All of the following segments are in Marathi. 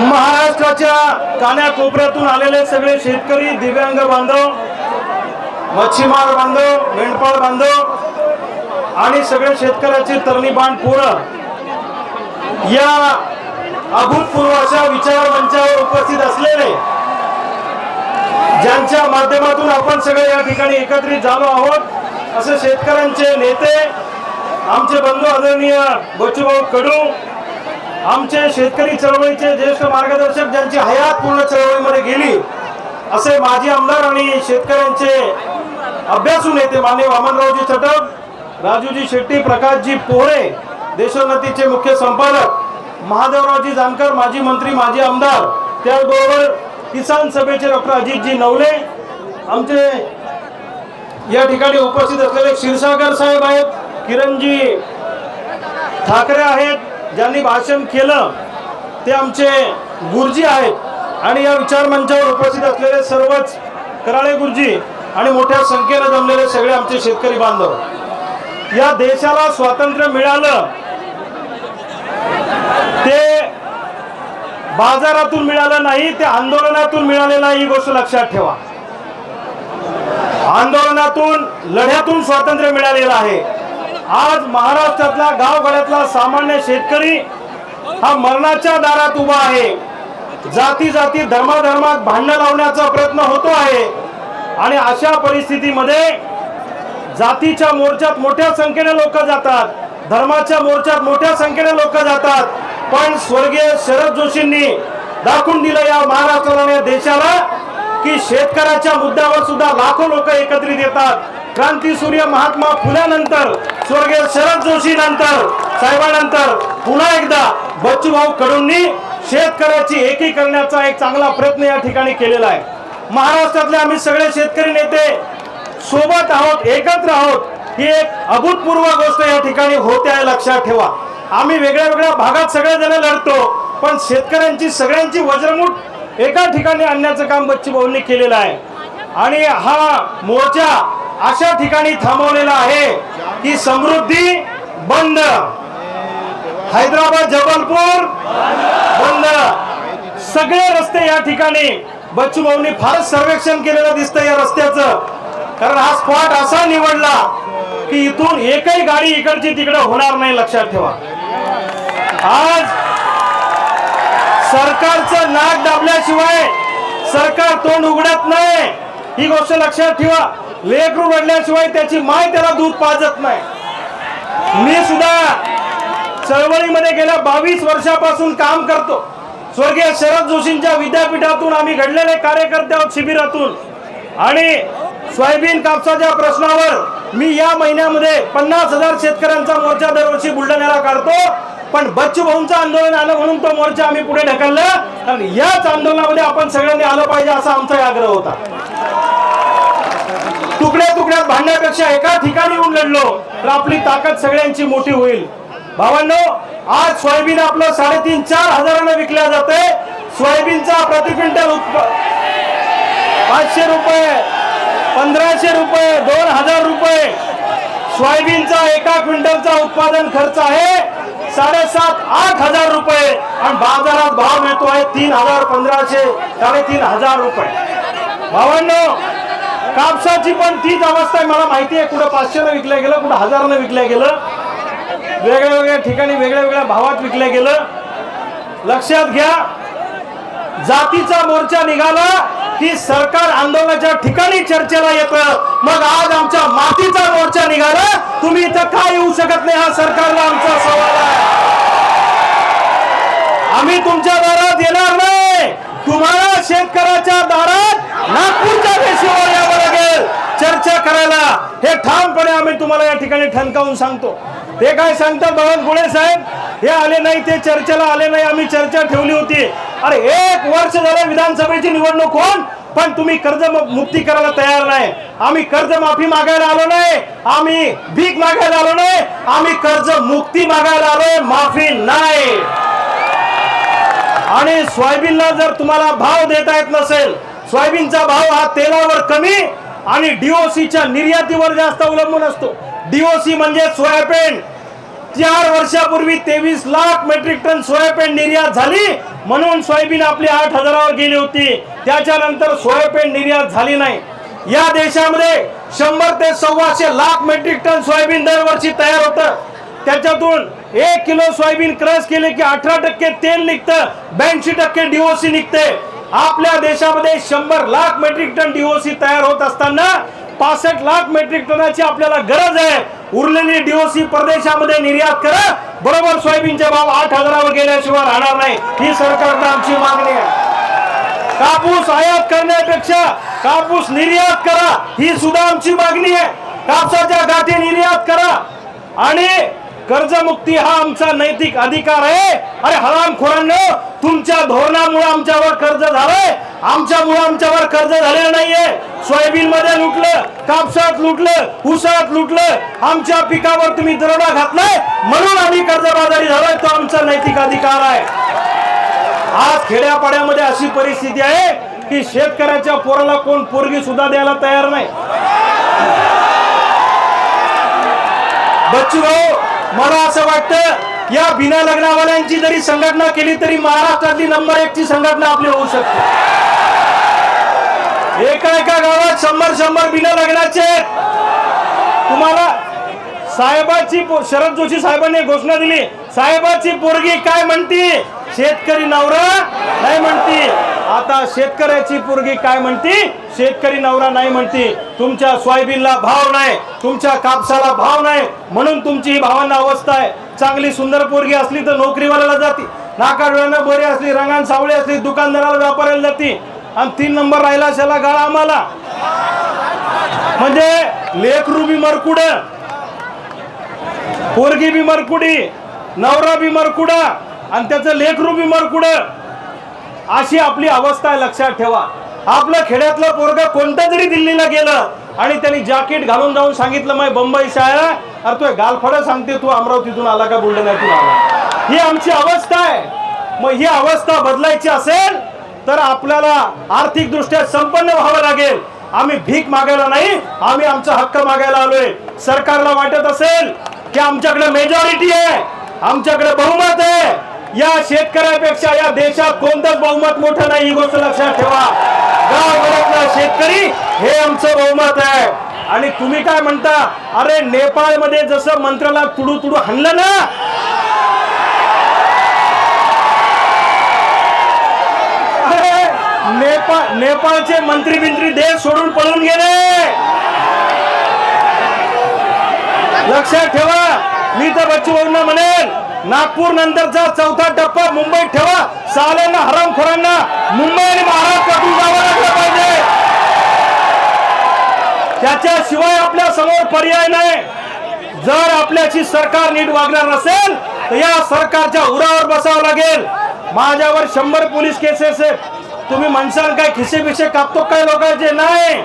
महाराष्ट्राच्या कान्याकोपऱ्यातून आलेले सगळे शेतकरी दिव्यांग बांधव मच्छीमार बांधव मेंढपाळ बांधव आणि सगळे शेतकऱ्याचे तरणी बाण पोरं या अभूतपूर्व अशा विचार मंचावर उपस्थित असलेले ज्यांच्या माध्यमातून आपण सगळे या ठिकाणी एकत्रित झालो आहोत असे शेतकऱ्यांचे नेते आमचे बंधू आदरणीय बच्चूभाऊ कडू आमचे शेतकरी चळवळीचे ज्येष्ठ मार्गदर्शक ज्यांची हयात पूर्ण चळवळीमध्ये गेली असे माजी आमदार आणि शेतकऱ्यांचे अभ्यासू नेते मान्य वामनरावजी चटक राजूजी शेट्टी प्रकाशजी पोहरे देशोन्नतीचे मुख्य संपादक महादेवरावजी जानकर माजी मंत्री माजी आमदार त्याचबरोबर किसान सभेचे डॉक्टर अजितजी नवले आमचे या ठिकाणी उपस्थित असलेले क्षीरसागर साहेब आहेत किरणजी ठाकरे आहेत ज्यांनी भाषण केलं ते आमचे गुरुजी आहेत. आणि या विचार मंचावर उपस्थित असलेले सर्वच कराळे गुरुजी आणि मोठ्या संख्येनं जमलेले सगळे आमचे शेतकरी बांधव. या देशाला स्वातंत्र्य मिळालं ते बाजारातून मिळालं नाही ते आंदोलनातून मिळालेलं नाही ही गोष्ट लक्षात ठेवा. आंदोलनातून लढ्यातून स्वातंत्र्य मिळालेलं आहे. आज महाराष्ट्रातला गावगाड्यातला सामान्य शेतकरी हा मरणाच्या दारात उभा आहे. जाती जाती धर्माधर्मात भांडण लावण्याचा प्रयत्न होतो आहे. आणि अशा परिस्थितीमध्ये जातीच्या मोर्चात मोठ्या संख्येने लोक जातात. धर्माच्या मोर्चात मोठ्या संख्येने लोक जातात. पण स्वर्गीय शरद जोशींनी दाखवून दिलं या महाराष्ट्राला या देशाला की शेतकऱ्याच्या मुद्द्यावर सुद्धा लाखो लोक एकत्रित येतात. क्रांती सूर्य महात्मा फुल्यानंतर स्वर्गीय शरद जोशी नंतर साहेबांनंतर पुन्हा एकदा बच्चूभाऊ कडूंनी शेतकऱ्याची एकी करण्याचा एक चांगला प्रयत्न या ठिकाणी केलेला आहे. महाराष्ट्रातले आम्ही सगळे शेतकरी नेते सोबत आहोत एकत्र आहोत ही एक अभूतपूर्व गोष्ट या ठिकाणी होते आहे लक्षात ठेवा. आम्ही वेगळ्या वेगळ्या भागात सगळेजण लढतो पण शेतकऱ्यांची सगळ्यांची वज्रमूठ एका ठिकाणी आणण्याचं काम बच्ची भाऊंनी केलेलं आहे. आणि हा मोर्चा अशा ठिकाणी थांबवलेला आहे. की समृद्धी बंद. हैदराबाद जबलपूर बंद. सगळे रस्ते या ठिकाणी बच्चू भाऊंनी फारच सर्वेक्षण केलेलं दिसतं या रस्त्याचं. कारण हा स्पॉट असा निवडला की इथून एकही गाडी इकडची तिकडे होणार नाही लक्षात ठेवा. आज सरकारचं नाक दाबल्याशिवाय सरकार तोंड उघडत नाही. ही गोष्ट लक्षात ठेवा. लेकरू रडल्याशिवाय त्याची माय त्याला दूध पाजत नाही. मी सुद्धा चळवळीमध्ये गेल्या बावीस वर्षापासून काम करतो. स्वर्गीय शरद जोशींच्या विद्यापीठातून आम्ही घडलेले कार्यकर्ते आहोत शिबिरातून. आणि सोयाबीन कापसाच्या प्रश्नावर मी या महिन्यामध्ये पन्नास हजार शेतकऱ्यांचा मोर्चा दरवर्षी बुलढाण्याला काढतो. पण बच्चू भाऊंचं आंदोलन आलं म्हणून तो मोर्चा आम्ही पुढे ढकलला. आणि याच आंदोलनामध्ये आपण सगळ्यांनी आलं पाहिजे असा आमचा आग्रह होता. तुकड्या तुकड्यात भांडण्यापेक्षा एका ठिकाणी येऊन लढलो तर आपली ताकद सगळ्यांची मोठी होईल. भावांनो आज सोयाबीन आपलं साडेतीन चार हजारानं विकल्या जाते सोयाबीनचा प्रति क्विंटल पाचशे रुपये पंधराशे रुपये दोन हजार रुपये. सोयाबीनचा एका क्विंटलचा उत्पादन खर्च आहे साडेसात आठ हजार रुपये. आणि बाजारात भाव मिळतो आहे तीन हजार पंधराशे साडेतीन हजार रुपये. भावांनो कापसाची पण तीच अवस्था आहे. मला माहिती आहे कुठं पाचशेनं विकलं गेलं कुठं हजारानं विकलं गेलं. वेगळ्या वेगळ्या ठिकाणी वेगळ्या वेगळ्या भावात विकल्या गेलं. लक्षात घ्या जातीचा मोर्चा निघाला की सरकार आंदोलनाच्या ठिकाणी चर्चेला येतं. मग आज आमच्या मातीचा मोर्चा निघाला. तुम्ही इथं काय येऊ शकत नाही हा सरकारला आमचा सवाल आहे. आम्ही तुमच्या दारात येणार नाही. तुम्हाला शेतकऱ्याच्या दारात नागपूरच्या रेषेवर यावं चर्चा करायला. हे ठामपणे आम्ही तुम्हाला या ठिकाणी ठणकावून सांगतो. ते काय सांगतात बावनकुळे साहेब? हे आले नाही ते चर्चेला आले नाही आम्ही चर्चा ठेवली होती. अरे एक वर्ष झालं विधानसभेची निवडणूक होऊन पण तुम्ही कर्ज मुक्ती करायला तयार नाही. आम्ही कर्ज माफी मागायला आलो नाही. आम्ही भीक मागायला आलो नाही. आम्ही कर्ज मुक्ती मागायला आलोय माफी नाही. आणि सोयाबीनला जर तुम्हाला भाव देता येत नसेल सोयाबीनचा भाव हा तेलावर कमी आणि डीओसीच्या निर्यातीवर जास्त अवलंबून असतो. डीओसी म्हणजे सोयाबीन. चार वर्षापूर्वी तेवीस लाख मेट्रिक टन सोयाबीन निर्यात झाली म्हणून सोयाबीन आपली आठ हजारावर गेली होती. त्याच्यानंतर सोयाबीन निर्यात झाली नाही. या देशामध्ये शंभर ते सव्वाशे लाख मेट्रिक टन सोयाबीन दरवर्षी तयार होतं. त्याच्यातून एक किलो सोयाबीन क्रश केले की अठरा टक्के तेल निघतं ब्याऐंशी टक्के डीओसी निघते. आपल्या देशामध्ये शंभर लाख मेट्रिक टन डीओसी तयार होत असताना पासष्ट लाख मेट्रिक टनाची आपल्याला गरज आहे. उरलेली डीओसी परदेशामध्ये निर्यात करा. बरोबर सोयाबीनचे भाव आठ हजारावर गेल्याशिवाय राहणार नाही. ही सरकारनं आमची मागणी आहे. कापूस आयात करण्यापेक्षा कापूस निर्यात करा. ही सुद्धा आमची मागणी आहे. कापसाच्या गाठी निर्यात करा. आणि कर्जमुक्ती हा आमचा नैतिक अधिकार आहे. अरे हरामखोरांनो तुमच्या धोरणामुळे आमच्यावर कर्ज झालंय. आमच्यामुळे आमच्यावर कर्ज झालेलं नाहीये. सोयाबीन मध्ये लुटलं कापसात लुटलं उसात लुटलं. आमच्या पिकावर तुम्ही दरोडा घातलाय. म्हणून आम्ही कर्जबाजारी झालोय. तो आमचा नैतिक अधिकार आहे. आज खेड्यापाड्यामध्ये अशी परिस्थिती आहे की शेतकऱ्याच्या पोराला कोण पोरगी सुद्धा द्यायला तयार नाही. बच्चू भाऊ मला असं वाटतं या बिना लग्नावाल्यांची जरी संघटना केली तरी महाराष्ट्रातली नंबर एक ची संघटना आपली होऊ शकते. एका एका गावात शंभर शंभर बिना लग्नाचे तुम्हाला साहेबाची शरद जोशी साहेबांनी घोषणा दिली. साहेबाची पोरगी काय म्हणती? शेतकरी नवरा नाही म्हणती. आता शेतकऱ्याची पोरगी काय म्हणती? शेतकरी नवरा नाही म्हणती. तुमच्या सोयाबीनला भाव नाही. तुमच्या कापसाला भाव नाही. म्हणून तुमची ही भावांना अवस्था आहे. चांगली सुंदर पोरगी असली तर नोकरीवाल्याला जाती. नाकाडोळ्यानं बरी असली रंगान सावळी असली दुकानदाराला व्यापाऱ्याला जाती. आणि तीन नंबर राहिला असेला गाळा आम्हाला. म्हणजे लेख बी मरकुड पोरगी बी मरकुडी नवरा बी मरकुडा आणि त्याचं लेखरू बी मरकुड. अशी आपली अवस्था आहे लक्षात ठेवा. आपलं खेड्यातलं पोरग कोणत्या जरी दिल्लीला गेलं आणि त्यांनी जॅकेट घालून जाऊन सांगितलं मग बंबई शाळा अरे तो गालफडं सांगते तू अमरावतीतून आला का बुलढाण्यातून आला? ही आमची अवस्था आहे. मग ही अवस्था बदलायची असेल तर आपल्याला आर्थिकदृष्ट्या संपन्न व्हावं लागेल. आम्ही भीक मागायला नाही आम्ही आमचा हक्क मागायला आलोय. सरकारला वाटत असेल की आमच्याकडे मेजॉरिटी आहे आमच्याकडे बहुमत आहे. या शेतकऱ्यापेक्षा या देशात कोणतंच बहुमत मोठं नाही ही गोष्ट लक्षात ठेवा. गावभरातला शेतकरी हे आमचं बहुमत आहे. आणि तुम्ही काय म्हणता? अरे नेपाळमध्ये जसं मंत्र्याला तुडू तुडू हाणलं ना? अरे नेपाळ नेपाळचे मंत्री बिंत्री देश सोडून पळून गेले. लक्षात ठेवा. मी तर बच्चू भाऊंना म्हणेन नागपूर नंतरचा चौथा टप्पा. मुंबईत ठेवा. साल्यांना हरामखोरांना मुंबई आणि महाराष्ट्रातून जावं लागलं पाहिजे. त्याच्याशिवाय आपल्यासमोर पर्याय नाही. जर आपल्याशी सरकार नीट वागणार नसेल तर या सरकारच्या उरावर बसावं लागेल. माझ्यावर शंभर पोलीस केसेस आहेत. तुम्ही म्हणसाल काय खिसे बिसे कापतो काय लोकांचे? नाही.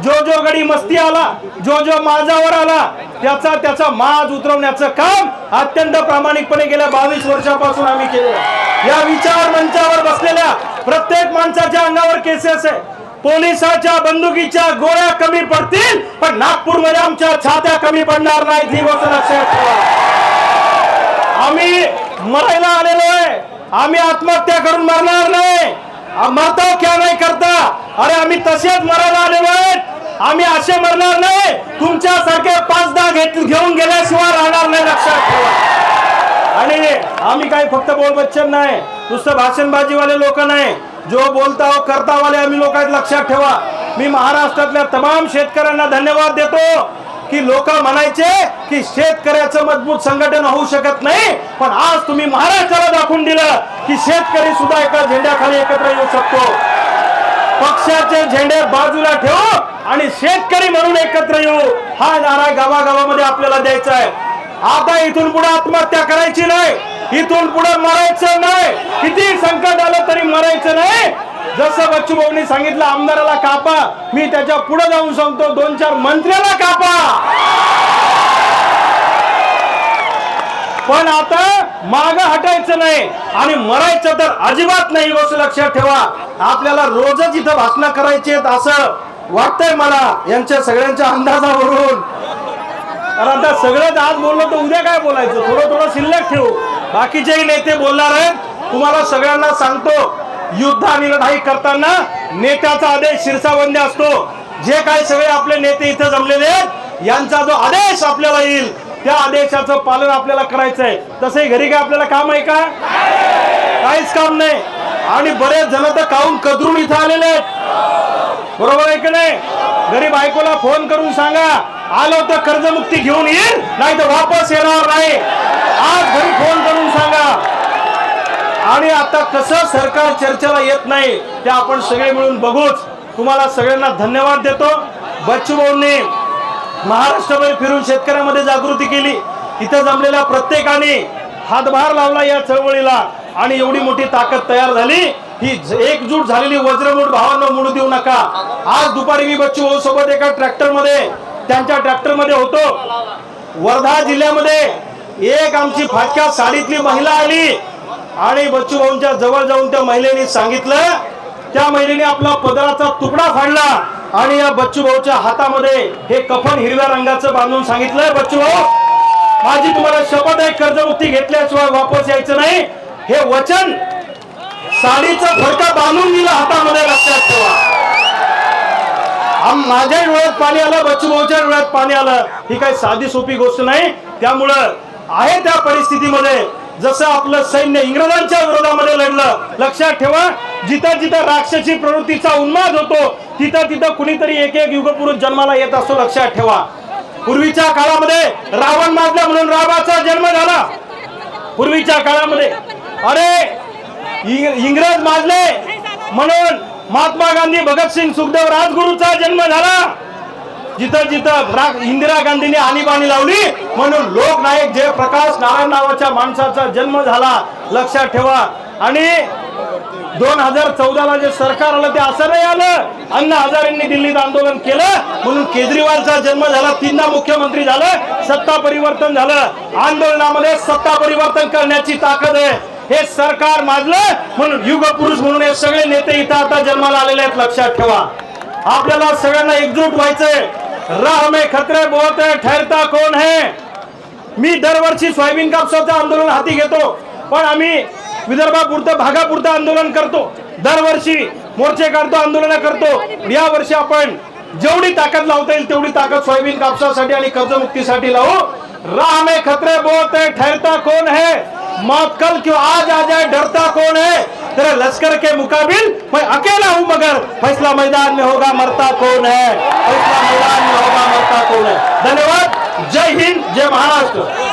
जो जो गडी मस्ती आला जो जो माझावर आला त्याचा त्याचा माज उतरवण्याचं काम अत्यंत प्रामाणिकपणे गेल्या बावीस वर्षापासून आम्ही केलं या विचार मंचावर बसलेल्या प्रत्येक माणसाच्या अंगावर केसेस आहे. पोलिसाच्या बंदुकीच्या गोळ्या कमी पडतील पण नागपूरमध्ये आमच्या छात्या कमी पडणार नाहीत ही गोष्ट लक्षात ठेवा. आम्ही मरायला आलेलो आहे. आम्ही आत्महत्या करून मरणार नाही. मरताव क्या नाही करता. अरे आम्ही तसेच मरायला आलेलो आहेत. आम्ही असे मरणार नाही. तुमच्या सारखे पाच दहा घेत घेऊन गेल्याशिवाय राहणार नाही लक्षात ठेवा. आणि आम्ही काही फक्त बोल बच्चन नाही. नुसतं भाषणबाजीवाले लोक नाही. जो बोलता हो करता वाले आम्ही लोक आहेत लक्षात ठेवा. मी महाराष्ट्रातल्या तमाम शेतकऱ्यांना धन्यवाद देतो की लोक म्हणायचे की शेतकऱ्याचं मजबूत संघटन होऊ शकत नाही. पण आज तुम्ही महाराष्ट्राला दाखवून दिलं की शेतकरी सुद्धा एका झेंड्याखाली एकत्र येऊ शकतो. पक्षाचे झेंडे बाजूला ठेवू आणि शेतकरी म्हणून एकत्र येऊ. हा नारा गावागावामध्ये आपल्याला द्यायचा आहे. आता इथून पुढे आत्महत्या करायची नाही. इथून पुढे मरायचं नाही. किती संकट आलं तरी मरायचं नाही. जसं बच्चू भाऊनी सांगितलं आमदाराला कापा. मी त्याच्या पुढे जाऊन सांगतो दोन चार मंत्र्याला कापा. पण आता माग हटायचं नाही आणि मरायचं तर अजिबात नाही हो, गोष्ट लक्षात ठेवा. आपल्याला रोजच इथं भाषण करायची आहेत असं वाटतंय मला यांच्या सगळ्यांच्या अंदाजावरून. कारण आता सगळंच आज बोललो तर उद्या काय बोलायचं? थोडं थोडं शिल्लक ठेवू. बाकीचेही नेते बोलणार आहेत. तुम्हाला सगळ्यांना सांगतो युद्ध आणि लढाई करताना नेत्याचा आदेश शिरसावंदी असतो. जे काही सगळे आपले नेते इथे जमलेले आहेत यांचा जो आदेश आपल्याला येईल त्या आदेशाचं पालन आपल्याला करायचं आहे तसंही घरी काय आपल्याला काम आहे का? काहीच काम नाही. आणि बरेच जण तर काहून कदरून इथं आलेले आहेत. बरोबर आहे की नाही? घरी बायकोला फोन करून सांगा आलो तर कर्जमुक्ती घेऊन येईल नाही तर वापस येणार नाही. आज घरी फोन करून सांगा. आणि आता कसं सरकार चर्चेला येत नाही ते आपण सगळे मिळून बघूच. तुम्हाला सगळ्यांना धन्यवाद देतो. बच्चू भाऊंनी महाराष्ट्रभर फिरून शेतकऱ्यामध्ये जागृती केली. इथं जमलेल्या प्रत्येकाने हातभार लावला या चळवळीला आणि एवढी मोठी ताकद तयार झाली. ही एकजूट झालेली वज्रमूठ भावांना मुडू देऊ नका. आज दुपारी मी बच्चू भाऊ सोबत एका ट्रॅक्टरमध्ये त्यांच्या ट्रॅक्टरमध्ये होतो. वर्धा जिल्ह्यामध्ये एक आमची फाटक्या साडीतली महिला आली. आणि बच्चू भाऊंच्या जवळ जाऊन त्या महिलेने सांगितलं. त्या महिलेने आपला पदराचा तुकडा फाडला. आणि या बच्चू भाऊच्या हातामध्ये हे कफन हिरव्या रंगाचं बांधून सांगितलंय. बच्चू भाऊ माझी तुम्हाला शपथ आहे कर्जमुक्ती घेतल्याशिवाय वापस यायचं नाही. हे वचन साडीचा फडका बांधून दिलं हातामध्ये लक्षात ठेवा. माझ्या डोळ्यात पाणी आलं बच्चू भाऊच्या डोळ्यात पाणी आलं. ही काही साधी सोपी गोष्ट नाही. त्यामुळं आहे त्या परिस्थितीमध्ये जसं आपलं सैन्य इंग्रजांच्या विरोधामध्ये लढलं. लक्षात ठेवा जिथं जिथं राक्षसी प्रवृत्तीचा उन्माद होतो तिथं तिथं कुणीतरी एक एक युगपुरुष जन्माला येत असतो लक्षात ठेवा. पूर्वीच्या काळामध्ये रावण माजला म्हणून रामाचा जन्म झाला. पूर्वीच्या काळामध्ये. अरे इंग्रज माजले म्हणून महात्मा गांधी भगतसिंग सुखदेव राजगुरूचा जन्म झाला. जिथं जिथं इंदिरा गांधीने आणीबाणी लावली म्हणून लोकनायक जयप्रकाश नारायण नावाच्या माणसाचा जन्म झाला. लक्षात ठेवा. आणि दोन हजार चौदाला जे सरकार आलं ते असं नाही आलं. अण्णा हजारेंनी दिल्लीत आंदोलन केलं. म्हणून केजरीवालचा जन्म झाला तीनदा मुख्यमंत्री झालं सत्ता परिवर्तन झालं. आंदोलनामध्ये सत्ता परिवर्तन करण्याची ताकद आहे. हे सरकार माजलं म्हणून युग पुरुष म्हणून हे सगळे नेते इथं आता जन्माला आलेले आहेत लक्षात ठेवा. आपल्याला सगळ्यांना एकजूट व्हायचंय. राह में खतरे बहुत है ठहरता कोण है? मी दरवर्षी सोयाबीन कापसाचं आंदोलन हाती घेतो. पण आम्ही विदर्भापुरतं भागापुरतं आंदोलन करतो. दरवर्षी मोर्चे काढतो आंदोलन करतो. या वर्षी आपण जेवढी ताकद लावता येईल तेवढी ताकद सोयाबीन कापसासाठी आणि कर्जमुक्तीसाठी लावू. राह में खतरे बहुत है ठहरता कौन है? मौत कल क्यों आज आ जाए डरता कौन है? तेरे लश्कर के मुकाबिल मैं अकेला हूं मगर फैसला मैदान में होगा मरता कौन है? फैसला मैदान में होगा मरता कौन है? धन्यवाद जय हिंद जय महाराष्ट्र।